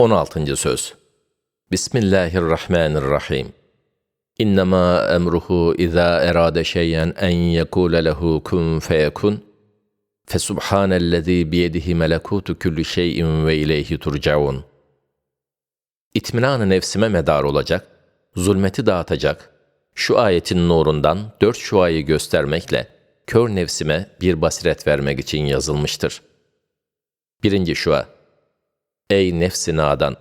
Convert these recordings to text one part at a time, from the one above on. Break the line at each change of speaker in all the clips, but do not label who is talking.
16. Söz Bismillahirrahmanirrahim. İnnemâ emruhu izâ erâde şeyen en yekûle lehu kun feyekun. Fesubhanellezî biyedihi melekûtu külli şeyin ve ileyhi turcaun. İtminan-ı nefsime medar olacak, zulmeti dağıtacak, şu ayetin nurundan dört şuayı göstermekle kör nefsime bir basiret vermek için yazılmıştır. Birinci şua, Ey nefsi nadan!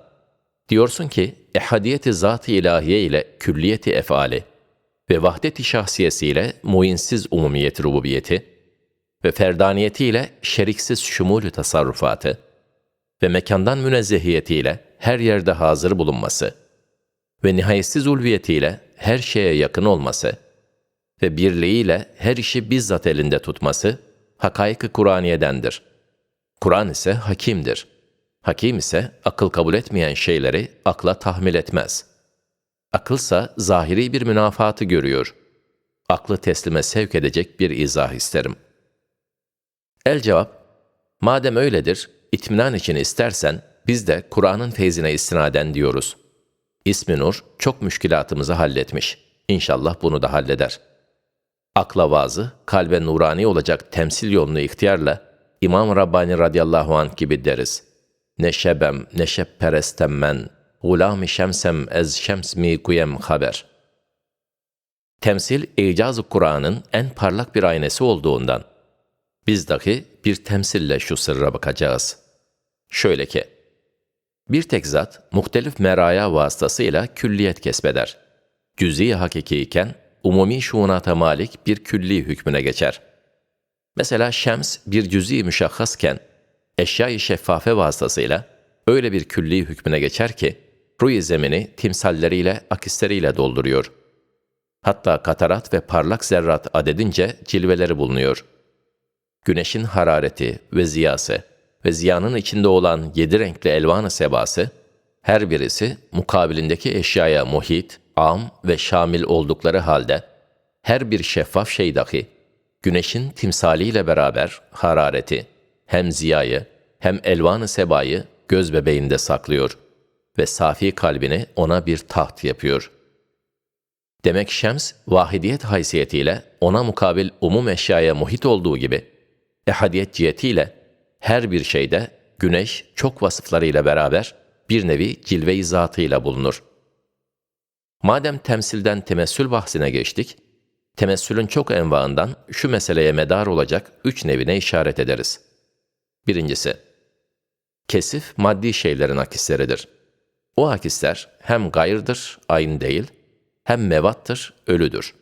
Diyorsun ki, ehadiyeti zat-ı ilahiye ile külliyeti efali ve vahdet-i şahsiyesiyle muinsiz umumiyet rububiyeti ve ferdaniyetiyle şeriksiz şumulü tasarrufatı ve mekandan münezzehiyetiyle her yerde hazır bulunması ve nihayetsiz ulviyetiyle her şeye yakın olması ve birliğiyle her işi bizzat elinde tutması hakaik-ı Kur'aniyedendir. Kur'an ise hakimdir.'' Hakim ise akıl kabul etmeyen şeyleri akla tahmil etmez. Akılsa zahiri bir münafaatı görüyor. Aklı teslime sevk edecek bir izah isterim. El cevap, madem öyledir, itminan için istersen biz de Kur'an'ın feyzine istinaden diyoruz. İsmi Nur çok müşkilatımızı halletmiş. İnşallah bunu da halleder. Akla vazı, kalbe nurani olacak temsil yolunu ihtiyarla İmam Rabbani radıyallahu anh gibi deriz.'' Ne şebem, ne şebperestem men, gulam-ı şemsem ez şems mi kuyem haber. Temsil, icaz-ı Kur'an'ın en parlak bir aynesi olduğundan, biz dahi bir temsille şu sırra bakacağız. Şöyle ki, bir tek zat, muhtelif meraya vasıtasıyla külliyet kesbeder. Cüzi hakiki iken, umumi şuunata malik bir külli hükmüne geçer. Mesela şems bir cüzi müşahhasken, eşyayı şeffafe vasıtasıyla öyle bir külli hükmüne geçer ki, ruy zemini timsalleriyle, akisleriyle dolduruyor. Hatta katarat ve parlak zerrat adedince cilveleri bulunuyor. Güneşin harareti ve ziyası ve ziyanın içinde olan yedi renkli elvan-ı sebası, her birisi mukabilindeki eşyaya muhit, am ve şamil oldukları halde, her bir şeffaf şey dahi, güneşin timsaliyle beraber harareti, hem ziyayı hem elvanı sebayı göz bebeğinde saklıyor ve safi kalbini ona bir taht yapıyor. Demek Şems, vahidiyet haysiyetiyle ona mukabil umum eşyaya muhit olduğu gibi, ehadiyet cihetiyle her bir şeyde güneş çok vasıflarıyla beraber bir nevi cilve-i zatıyla bulunur. Madem temsilden temessül bahsine geçtik, temessülün çok envaından şu meseleye medar olacak üç nevine işaret ederiz. Birincisi, kesif maddi şeylerin akisleridir. O akisler hem gayrıdır, aynı değil, hem mevattır, ölüdür.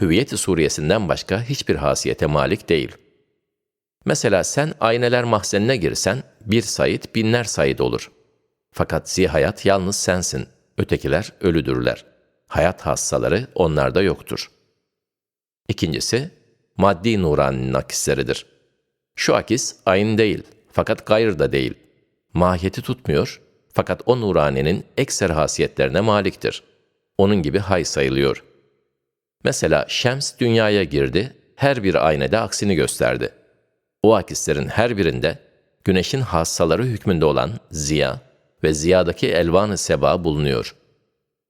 Hüviyet-i suriyesinden başka hiçbir hasiyete malik değil. Mesela sen ayneler mahzenine girsen, bir sayit binler sayit olur. Fakat zihayat yalnız sensin, ötekiler ölüdürler. Hayat hassaları onlarda yoktur. İkincisi, maddi nuraninin akisleridir. Şu akis aynı değil, fakat gayrı da değil. Mahiyeti tutmuyor, fakat o nuranenin ekser hasiyetlerine maliktir. Onun gibi hay sayılıyor. Mesela Şems dünyaya girdi, her bir aynede aksini gösterdi. O akislerin her birinde güneşin hassaları hükmünde olan ziya ve ziyadaki elvan-ı seba bulunuyor.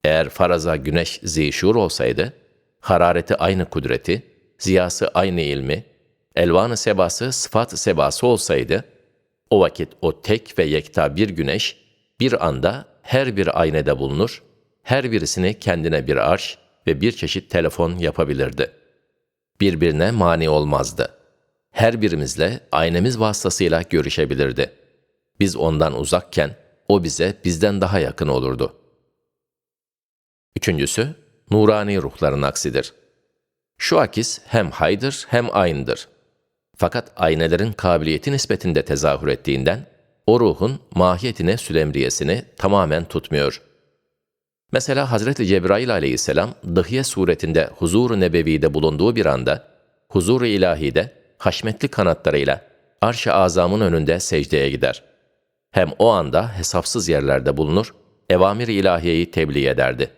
Eğer faraza güneş zişur olsaydı, harareti aynı kudreti, ziyası aynı ilmi, elvan-ı sebası sıfat sebası olsaydı, o vakit o tek ve yekta bir güneş bir anda her bir aynede bulunur, her birisini kendine bir arş ve bir çeşit telefon yapabilirdi. Birbirine mani olmazdı. Her birimizle aynemiz vasıtasıyla görüşebilirdi. Biz ondan uzakken o bize bizden daha yakın olurdu. Üçüncüsü, nurani ruhların aksidir. Şu akis hem haydır hem aynıdır. Fakat aynelerin kabiliyeti nispetinde tezahür ettiğinden, o ruhun mahiyetine sülemriyesini tamamen tutmuyor. Mesela Hazreti Cebrail aleyhisselam dıhiye suretinde huzur-u nebevide bulunduğu bir anda, huzur-u ilahide haşmetli kanatlarıyla arş-ı azamın önünde secdeye gider. Hem o anda hesapsız yerlerde bulunur, evamir-i ilahiyeyi tebliğ ederdi.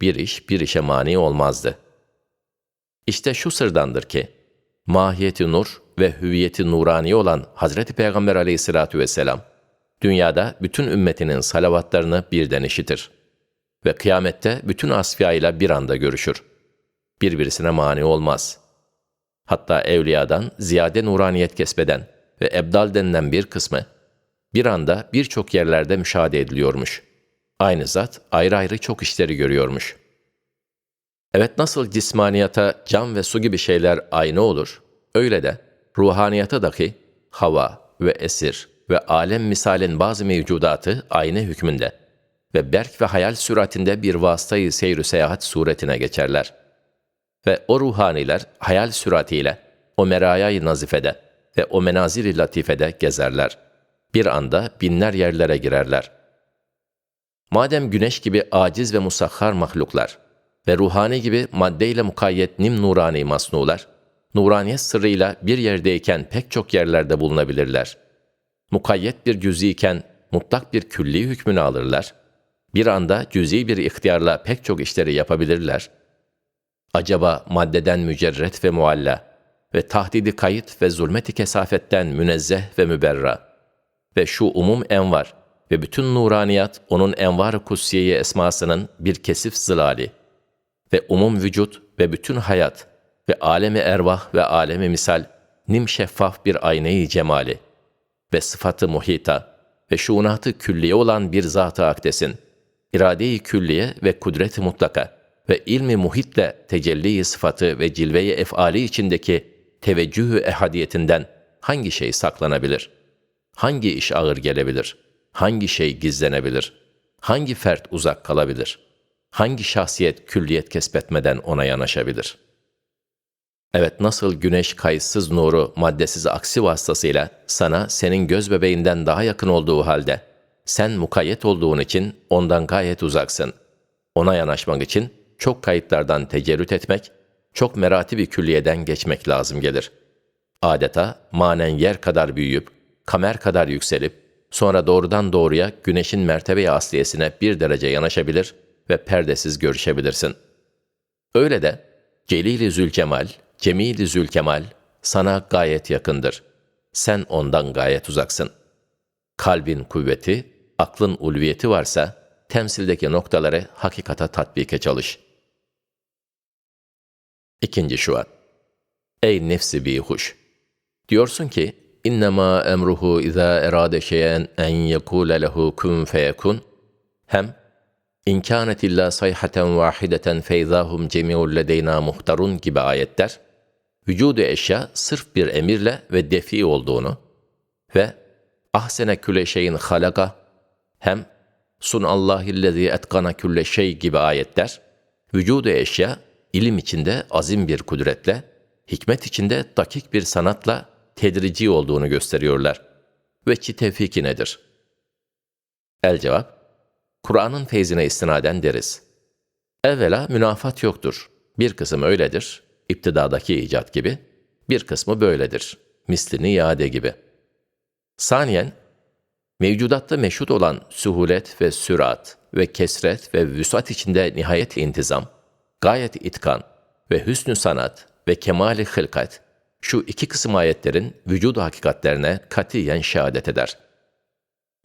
Bir iş bir işe mani olmazdı. İşte şu sırdandır ki, mahiyeti nur ve hüviyeti nurani olan Hazreti Peygamber aleyhissalatü vesselam, dünyada bütün ümmetinin salavatlarını birden işitir. Ve kıyamette bütün asfiyayla bir anda görüşür. Birbirisine mani olmaz. Hatta evliyadan ziyade nuraniyet kesbeden ve ebdal denilen bir kısmı, bir anda birçok yerlerde müşahede ediliyormuş. Aynı zat ayrı ayrı çok işleri görüyormuş. Evet nasıl cismaniyata cam ve su gibi şeyler aynı olur, öyle de ruhaniyata dahi hava ve esir ve alem misalin bazı mevcudatı aynı hükmünde ve berk ve hayal süratinde bir vasıtayı seyr seyahat suretine geçerler. Ve o ruhaniler hayal süratiyle o merayayı nazifede ve o menazir-i latifede gezerler. Bir anda binler yerlere girerler. Madem güneş gibi aciz ve musahhar mahluklar ve ruhani gibi maddeyle mukayyet nim nurani masnular, nuraniyet sırrıyla bir yerdeyken pek çok yerlerde bulunabilirler. Mukayyet bir cüz'iyken mutlak bir külli hükmünü alırlar. Bir anda cüz'i bir ihtiyarla pek çok işleri yapabilirler. Acaba maddeden mücerret ve mualla ve tahdidi kayıt ve zulmeti kesafetten münezzeh ve müberra ve şu umum envar ve bütün nuraniyat onun envar-ı kutsiyeyi esmasının bir kesif zılali ve umum vücut ve bütün hayat ve alemi ervah ve alemi misal nim şeffaf bir ayneyi cemali ve sıfatı muhita ve şuunatı külliye olan bir zat-ı akdesin, irade-i külliye ve kudret-i mutlaka ve ilmi muhitle tecelli sıfatı ve cilve-i efali içindeki teveccühü ehadiyetinden hangi şey saklanabilir? Hangi iş ağır gelebilir? Hangi şey gizlenebilir? Hangi fert uzak kalabilir? Hangi şahsiyet külliyet kesbetmeden ona yanaşabilir?'' Evet nasıl güneş kayıtsız nuru maddesiz aksi vasıtasıyla sana senin göz bebeğinden daha yakın olduğu halde sen mukayyet olduğun için ondan gayet uzaksın. Ona yanaşmak için çok kayıtlardan tecerrüt etmek, çok merati bir külliyeden geçmek lazım gelir. Adeta manen yer kadar büyüyüp, kamer kadar yükselip, sonra doğrudan doğruya güneşin mertebe asliyesine bir derece yanaşabilir ve perdesiz görüşebilirsin. Öyle de Celil-i Zülcemal, Cemil-i Zülkemal sana gayet yakındır. Sen ondan gayet uzaksın. Kalbin kuvveti, aklın ulviyeti varsa, temsildeki noktaları hakikata tatbike çalış. İkinci şuat. Ey nefsi bihuş! Diyorsun ki, İnnemâ emruhu izâ erâde şeyen en yekûle lehu kun feyekun. Hem, İn kânet illâ sayhaten vâhideten feyzâhum cemî'ul ledeyna muhtarun gibi ayetler, vücudu eşya sırf bir emirle ve defi olduğunu ve ahsene küle şeyin halaka hem sunallahillezî etkana külle şey gibi ayetler, vücudu eşya ilim içinde azim bir kudretle, hikmet içinde dakik bir sanatla tedrici olduğunu gösteriyorlar. Ve çi tevfiki nedir? El cevap, Kur'an'ın feyzine istinaden deriz. Evvela münafat yoktur. Bir kısım öyledir, iptidadaki icat gibi, bir kısmı böyledir, mislini iade gibi. Saniyen, mevcudatta meşhut olan suhulet ve sürat ve kesret ve vüsat içinde nihayet intizam, gayet itkan ve hüsnü sanat ve kemali hılkat, şu iki kısım ayetlerin vücudu hakikatlerine katiyen şehadet eder.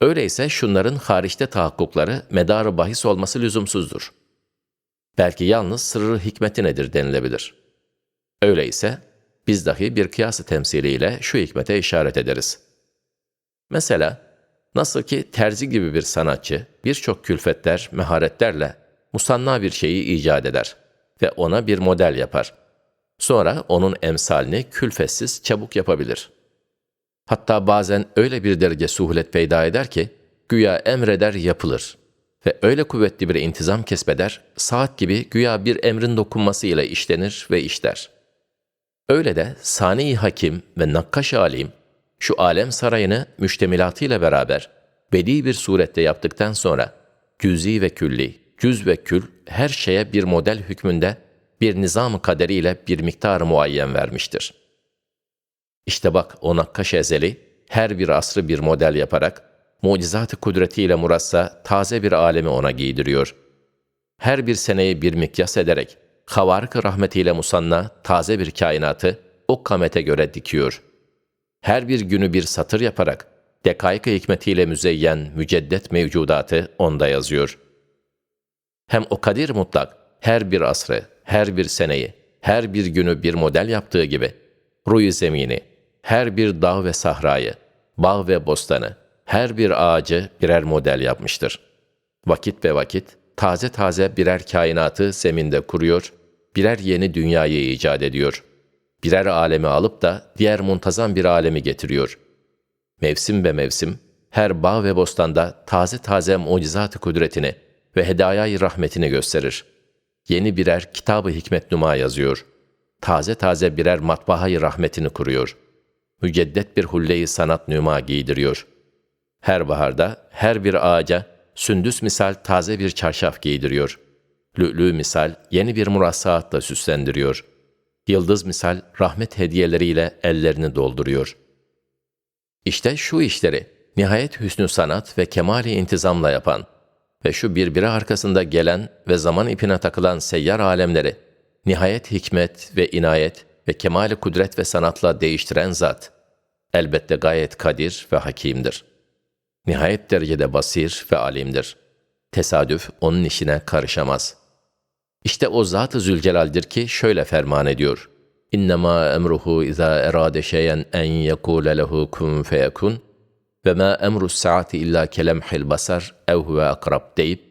Öyleyse şunların hariçte tahakkukları medarı bahis olması lüzumsuzdur. Belki yalnız sırrı hikmeti nedir denilebilir.'' Öyleyse biz dahi bir kıyası temsiliyle şu hikmete işaret ederiz. Mesela nasıl ki terzi gibi bir sanatçı birçok külfetler, meharetlerle musanna bir şeyi icat eder ve ona bir model yapar. Sonra onun emsalini külfetsiz çabuk yapabilir. Hatta bazen öyle bir derece suhulet peyda eder ki, güya emreder yapılır ve öyle kuvvetli bir intizam kesbeder, saat gibi güya bir emrin dokunmasıyla işlenir ve işler.'' Öyle de sani hakim ve nakkaş alim şu alem sarayını müştemilatıyla beraber bedi bir surette yaptıktan sonra cüzi ve külli, cüz ve kül her şeye bir model hükmünde bir nizam kaderiyle bir miktar muayyen vermiştir. İşte bak o nakkaş ezeli her bir asrı bir model yaparak mucizat-ı kudretiyle murassa taze bir alemi ona giydiriyor. Her bir seneyi bir mikyas ederek havarık rahmetiyle musanna taze bir kainatı o kamete göre dikiyor. Her bir günü bir satır yaparak dekaik hikmetiyle müzeyyen müceddet mevcudatı onda yazıyor. Hem o kadir mutlak her bir asrı, her bir seneyi, her bir günü bir model yaptığı gibi, ruyu zemini, her bir dağ ve sahrayı, bağ ve bostanı, her bir ağacı birer model yapmıştır. Vakit ve vakit, taze taze birer kainatı zeminde kuruyor, birer yeni dünyayı icat ediyor. Birer alemi alıp da diğer muntazam bir alemi getiriyor. Mevsim ve mevsim, her bağ ve bostanda taze taze mucizat-ı kudretini ve hedayayı rahmetini gösterir. Yeni birer kitabı hikmet numa yazıyor. Taze taze birer matbaayı rahmetini kuruyor. Müceddet bir hulleyi sanat nüma giydiriyor. Her baharda her bir ağaca sündüs misal taze bir çarşaf giydiriyor. Lü'lü misal yeni bir murassaatla süslendiriyor. Yıldız misal rahmet hediyeleriyle ellerini dolduruyor. İşte şu işleri nihayet hüsnü sanat ve kemali intizamla yapan ve şu birbiri arkasında gelen ve zaman ipine takılan seyyar alemleri nihayet hikmet ve inayet ve kemali kudret ve sanatla değiştiren zat elbette gayet kadir ve hakimdir. Nihayet derecede basir ve alimdir. Tesadüf onun işine karışamaz. İşte o Zat-ı Zülcelal'dir ki şöyle ferman ediyor. İnnemâ emruhu izâ erâde şeyen en yekûle lehu kun feyekun ve ma emru saati illa kelemhil basar ev huve akrab deyip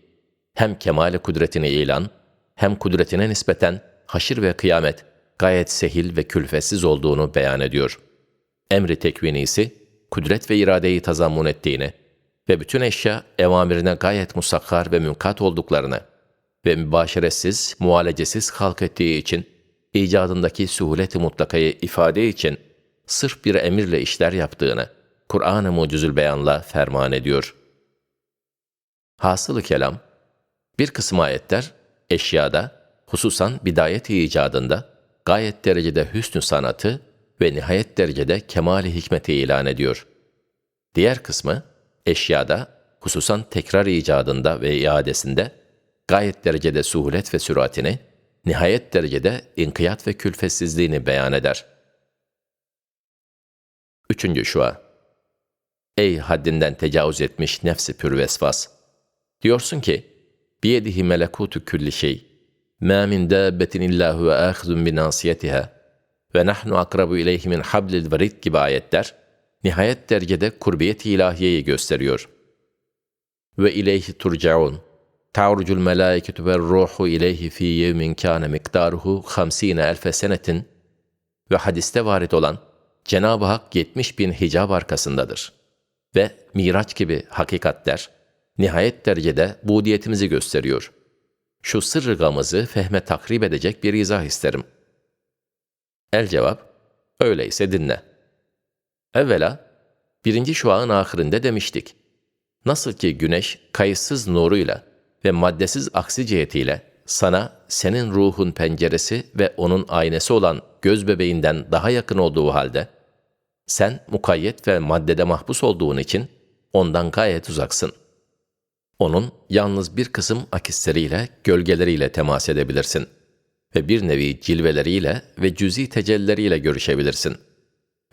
hem kemale kudretini ilan hem kudretine nispeten haşir ve kıyamet gayet sehil ve külfetsiz olduğunu beyan ediyor. Emri tekvinisi, kudret ve iradeyi tazammun ettiğini ve bütün eşya evamirine gayet musakkar ve münkat olduklarını ve mübaşeretsiz, muhalecesiz halk ettiği için icadındaki suhulet-i mutlakayı ifade için sırf bir emirle işler yaptığını Kur'an-ı Mucizül Beyan'la ferman ediyor. Hasılı kelam, bir kısım ayetler eşyada, hususan bidayet icadında gayet derecede hüsnü sanatı ve nihayet derecede kemali hikmeti ilan ediyor. Diğer kısmı eşyada, hususan tekrar icadında ve iadesinde gayet derecede suhulet ve süratini, nihayet derecede inkiyat ve külfetsizliğini beyan eder. Üçüncü şua. Ey haddinden tecavüz etmiş nefsi pürvesvas! Diyorsun ki, biyedihi melekutu külli şey, ma min dabbetin illa huve ahzun bi nasiyetiha ve nahnu akrabu ileyhi min hablil verid gibi ayetler, nihayet derecede kurbiyet ilahiyeyi gösteriyor. Ve ileyhi turcaun. Ta'rucul melâiketu ve ruhu ileyhi fî yevmin kâne miktaruhu hamsîne elfe senetin ve hadiste varit olan Cenab-ı Hak 70 bin hicab arkasındadır. Ve Miraç gibi hakikatler nihayet derecede budiyetimizi gösteriyor. Şu sırrı gamızı fehme takrib edecek bir izah isterim. El cevap, öyleyse dinle. Evvela, birinci şuağın ahirinde demiştik. Nasıl ki güneş kayıtsız nuruyla ve maddesiz aksi cihetiyle sana senin ruhun penceresi ve onun aynesi olan göz bebeğinden daha yakın olduğu halde, sen mukayyet ve maddede mahpus olduğun için ondan gayet uzaksın. Onun yalnız bir kısım akisleriyle, gölgeleriyle temas edebilirsin ve bir nevi cilveleriyle ve cüzi tecellileriyle görüşebilirsin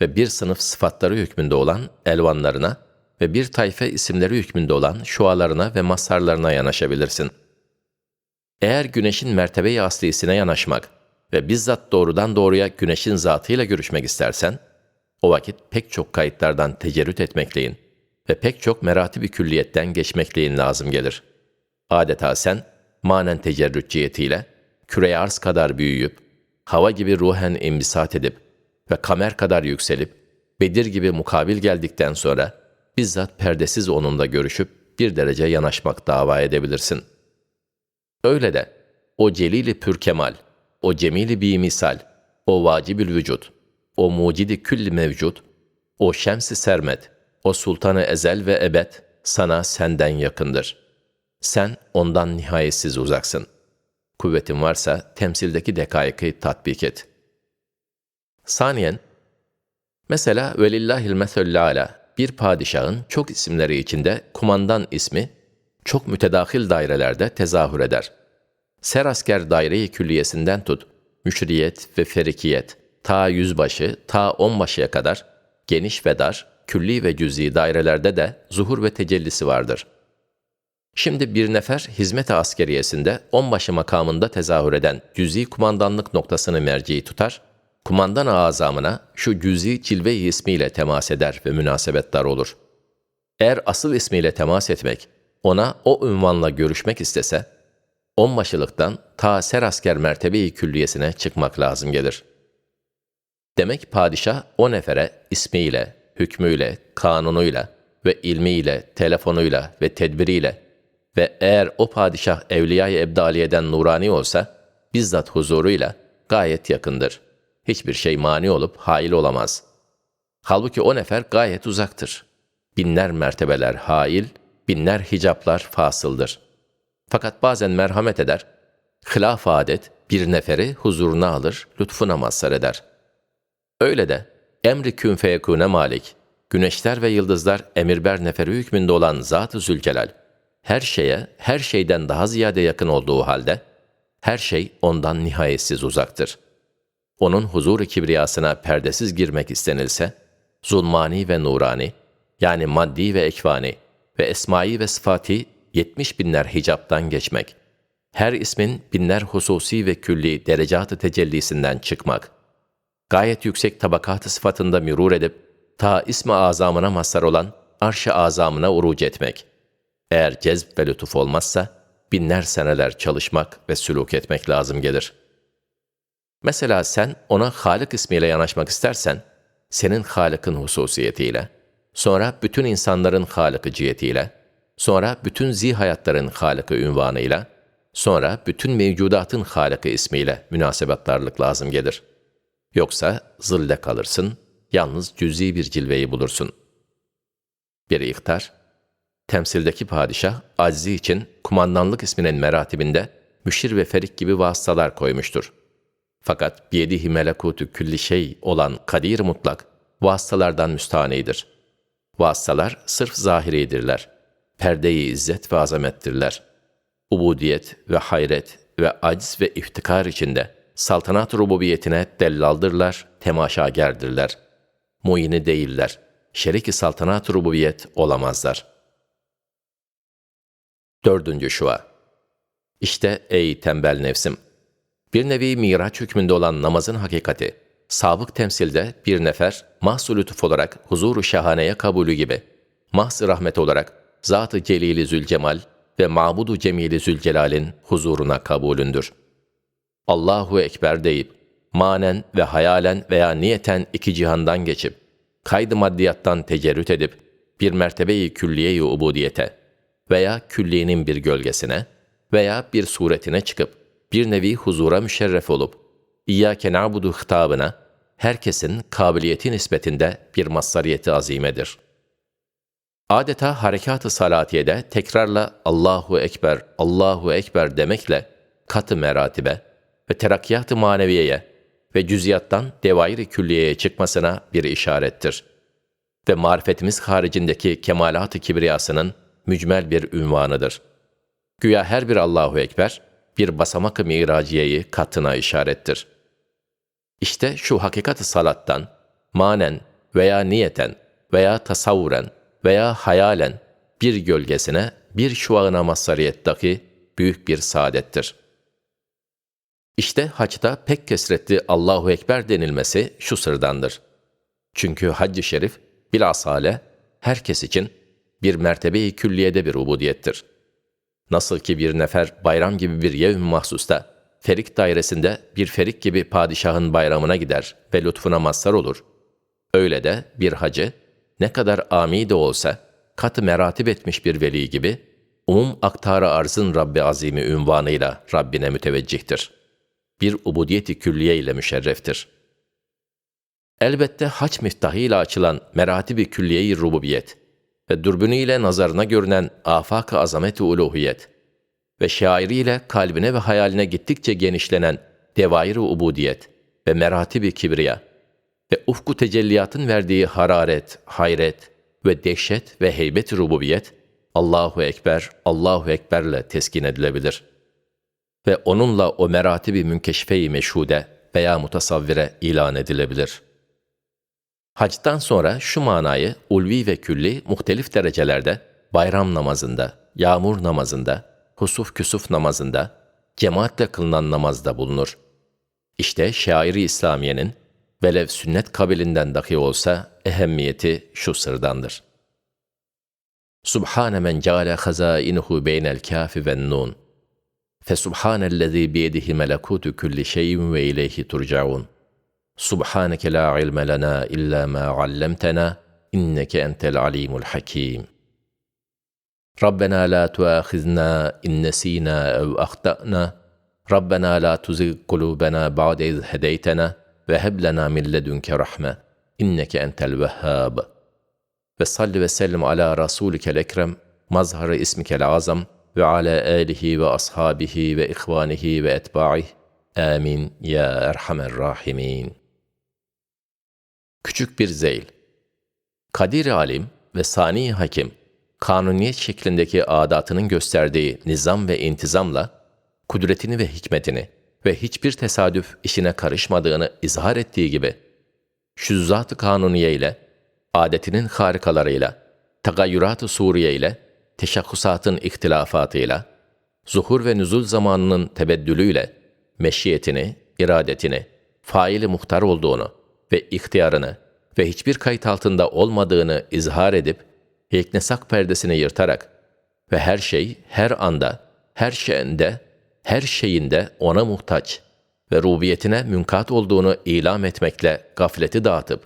ve bir sınıf sıfatları hükmünde olan elvanlarına ve bir tayfe isimleri hükmünde olan şualarına ve mazharlarına yanaşabilirsin. Eğer güneşin mertebe-i aslisine yanaşmak ve bizzat doğrudan doğruya güneşin zatıyla görüşmek istersen, o vakit pek çok kayıtlardan tecerrüt etmekleyin ve pek çok merati külliyetten geçmekleyin lazım gelir. Adeta sen, manen tecerrüt cihetiyle, küre arz kadar büyüyüp, hava gibi ruhen imbisat edip ve kamer kadar yükselip, Bedir gibi mukabil geldikten sonra, bizzat perdesiz onunla görüşüp bir derece yanaşmak dava edebilirsin. Öyle de o celili pür kemal, o cemili bir misal, o vacibül vücut, o mucidi külli mevcut, o şemsi sermet, o sultanı ezel ve ebed sana senden yakındır. Sen ondan nihayetsiz uzaksın. Kuvvetin varsa temsildeki dekaiki tatbik et. Saniyen, mesela velillahil mesellü ala bir padişahın çok isimleri içinde kumandan ismi çok mütedahil dairelerde tezahür eder. Serasker daire-i külliyesinden tut, müşriyet ve ferikiyet, ta yüzbaşı, ta onbaşıya kadar geniş ve dar, külli ve cüz'i dairelerde de zuhur ve tecellisi vardır. Şimdi bir nefer hizmet-i askeriyesinde onbaşı makamında tezahür eden cüz'i kumandanlık noktasını merci tutar, kumandan azamına şu cüz'i cilve-i ismiyle temas eder ve münasebetdar olur. Eğer asıl ismiyle temas etmek, ona o ünvanla görüşmek istese, onbaşılıktan ta serasker mertebe-i külliyesine çıkmak lazım gelir. Demek padişah o nefere ismiyle, hükmüyle, kanunuyla ve ilmiyle, telefonuyla ve tedbiriyle ve eğer o padişah evliya-i ebdaliyeden nurani olsa, bizzat huzuruyla gayet yakındır. Hiçbir şey mani olup hail olamaz. Halbuki o nefer gayet uzaktır. Binler mertebeler hail, binler hicaplar fasıldır. Fakat bazen merhamet eder, hilaf adet bir neferi huzuruna alır, lütfuna mazhar eder. Öyle de emri kün feyekûne malik, güneşler ve yıldızlar emirber neferi hükmünde olan Zat-ı Zülcelal, her şeye, her şeyden daha ziyade yakın olduğu halde, her şey ondan nihayetsiz uzaktır. Onun huzur-u kibriyasına perdesiz girmek istenilse, zulmani ve nurani, yani maddi ve ekvani ve esmai ve sıfati 70 binler hicaptan geçmek, her ismin binler hususi ve külli derecat-ı tecellisinden çıkmak, gayet yüksek tabakat-ı sıfatında mürur edip, ta ismi azamına mazhar olan arş-ı azamına uruc etmek. Eğer cezb ve lütuf olmazsa, binler seneler çalışmak ve sülûk etmek lazım gelir. Mesela sen ona Halık ismiyle yanaşmak istersen, senin Halık'ın hususiyetiyle, sonra bütün insanların Halık'ı cihetiyle, sonra bütün zihayatların Halık'ı ünvanıyla, sonra bütün mevcudatın Halık'ı ismiyle münasebettarlık lazım gelir. Yoksa zille kalırsın, yalnız cüz'i bir cilveyi bulursun. Bir ihtar, temsildeki padişah, acizi için kumandanlık isminin meratibinde müşir ve ferik gibi vasıtalar koymuştur. Fakat biyedihi melekutu külli şey olan kadir mutlak, vasıtalardan müstahanidir. Vasıtalar sırf zahiridirler. Perde-i izzet ve azamettirler. Ubudiyet ve hayret ve aciz ve iftikar içinde saltanat rububiyetine dellaldırlar, temaşagerdirler. Muini değiller. Şerik-i saltanat rububiyet olamazlar. Dördüncü şua. İşte ey tembel nefsim! Bir nevi miraç hükmünde olan namazın hakikati, sabık temsilde bir nefer mahsul lütuf olarak huzuru şahaneye kabulü gibi, mahz rahmet olarak Zat-ı Celili Zülcemal ve Mabudu Cemili Zülcelal'in huzuruna kabulündür. Allahu Ekber deyip, manen ve hayalen veya niyeten iki cihandan geçip, kaydı maddiyattan tecerrüt edip, bir mertebeyi külliye-i ubudiyete veya külliyenin bir gölgesine veya bir suretine çıkıp, bir nevi huzura müşerref olup, İyyâke na'budu hitabına, herkesin kabiliyeti nispetinde bir mazhariyeti azimedir. Adeta harekat-ı salatiyede tekrarla Allahu Ekber, Allahu Ekber demekle katı meratibe ve terakkiyat-ı maneviyeye ve cüziyattan devair-i külliyeye çıkmasına bir işarettir. Ve marifetimiz haricindeki kemalat-ı kibriyasının mücmel bir ünvanıdır. Güya her bir Allahu Ekber, bir basamak-ı miraciyeyi katına işarettir. İşte şu hakikat-ı salattan, manen veya niyeten veya tasavvuren veya hayalen bir gölgesine, bir şuağına mazhariyetteki büyük bir saadettir. İşte haçta pek kesretli Allahu Ekber denilmesi şu sırdandır. Çünkü hac-ı şerif bilasale herkes için bir mertebe-i külliyede bir ubudiyettir.'' Nasıl ki bir nefer bayram gibi bir yevm mahsusta, ferik dairesinde bir ferik gibi padişahın bayramına gider ve lütfuna mazhar olur. Öyle de bir hacı, ne kadar ami de olsa, katı meratip etmiş bir veli gibi, umum aktara arzın Rabbi azimi ünvanıyla Rabbine müteveccihtir. Bir ubudiyeti külliye ile müşerreftir. Elbette haç miftahıyla açılan meratibi külliye-i rububiyet, ve dürbünüyle nazarına görünen afak-ı azamet-i uluhiyet ve şairiyle kalbine ve hayaline gittikçe genişlenen devair-i ubudiyet ve meratib-i kibriya ve ufku tecelliyatın verdiği hararet, hayret ve dehşet ve heybet-i rububiyet Allahu Ekber, Allahu Ekber'le teskin edilebilir. Ve onunla o meratibi münkeşfe-i meşhude veya mutasavvire ilan edilebilir.'' Hacdan sonra şu manayı ulvi ve külli muhtelif derecelerde bayram namazında, yağmur namazında, husuf küsuf namazında, cemaatle kılınan namazda bulunur. İşte şairi İslamiye'nin velev sünnet kabilinden dahi olsa ehemmiyeti şu sırdandır. Subhane men ceale hazainuhu beynel kafi ven nun. Fesubhanellezî biyedihi melekutu kulli şeyin ve ileyhi turcaun. سبحانك لا علم لنا إلا ما علمتنا إنك أنت العليم الحكيم. ربنا لا تؤاخذنا إن نسينا أو أخطأنا. ربنا لا تزغ قلوبنا بعد إذ هديتنا. وهب لنا من لدنك رحمة إنك أنت الوهاب. وصل وسلم على رسولك الأكرم مظهر اسمك العظم وعلى آله وأصحابه وإخوانه وأتباعه. آمين. يا أرحم الراحمين. Küçük bir zeyl. Kadir alim ve sani hakim kanuniyet şeklindeki adatının gösterdiği nizam ve intizamla kudretini ve hikmetini ve hiçbir tesadüf işine karışmadığını izhar ettiği gibi, şüzzat-ı kanuniye ile, adetinin harikalarıyla, tagayyurat-ı suriye ile, teşakkusatın ihtilafatıyla, zuhur ve nüzul zamanının tebeddülüyle, meşiyetini, iradetini, faili muhtar olduğunu ve ihtiyarını ve hiçbir kayıt altında olmadığını izhar edip, hiknesak perdesini yırtarak ve her şey, her anda, her şeyinde, her şeyinde ona muhtaç ve rubiyetine münkat olduğunu ilam etmekle gafleti dağıtıp,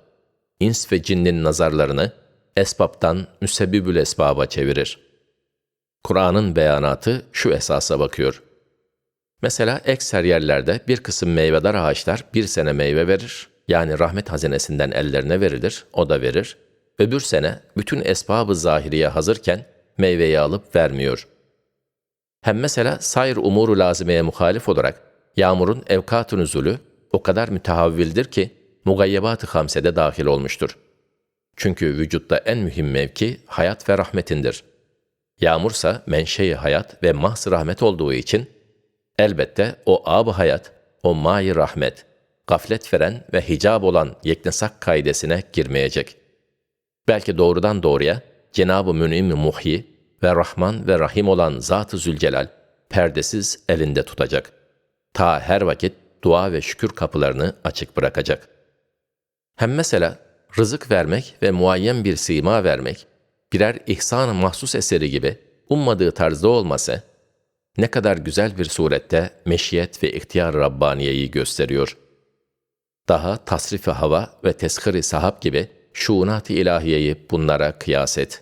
ins ve cinnin nazarlarını esbaptan müsebbibül esbaba çevirir. Kur'an'ın beyanatı şu esasa bakıyor. Mesela ekser yerlerde bir kısım meyvedar ağaçlar bir sene meyve verir, yani rahmet hazinesinden ellerine verilir, o da verir. Öbür sene bütün esbabı zahiriye hazırken meyveyi alıp vermiyor. Hem mesela sayr umuru lazimeye muhalif olarak yağmurun evkat-ı nüzulü o kadar mütehavvildir ki mugayyebat-ı hamsede dahil olmuştur. Çünkü vücutta en mühim mevki hayat ve rahmetindir. Yağmursa menşei hayat ve mahz rahmet olduğu için elbette o ab hayat, o mai rahmet, gaflet veren ve hicab olan yeknesak kaidesine girmeyecek. Belki doğrudan doğruya Cenab-ı Mün'im Muhyi ve Rahman ve Rahim olan Zat-ı Zülcelal perdesiz elinde tutacak. Ta her vakit dua ve şükür kapılarını açık bırakacak. Hem mesela rızık vermek ve muayyen bir sima vermek, birer ihsan-ı mahsus eseri gibi ummadığı tarzda olması, ne kadar güzel bir surette meşiyet ve ihtiyar Rabbaniye'yi gösteriyor. Daha tasrif hava ve teshir-i sahab gibi şuunat-ı ilahiyeyi bunlara kıyas et.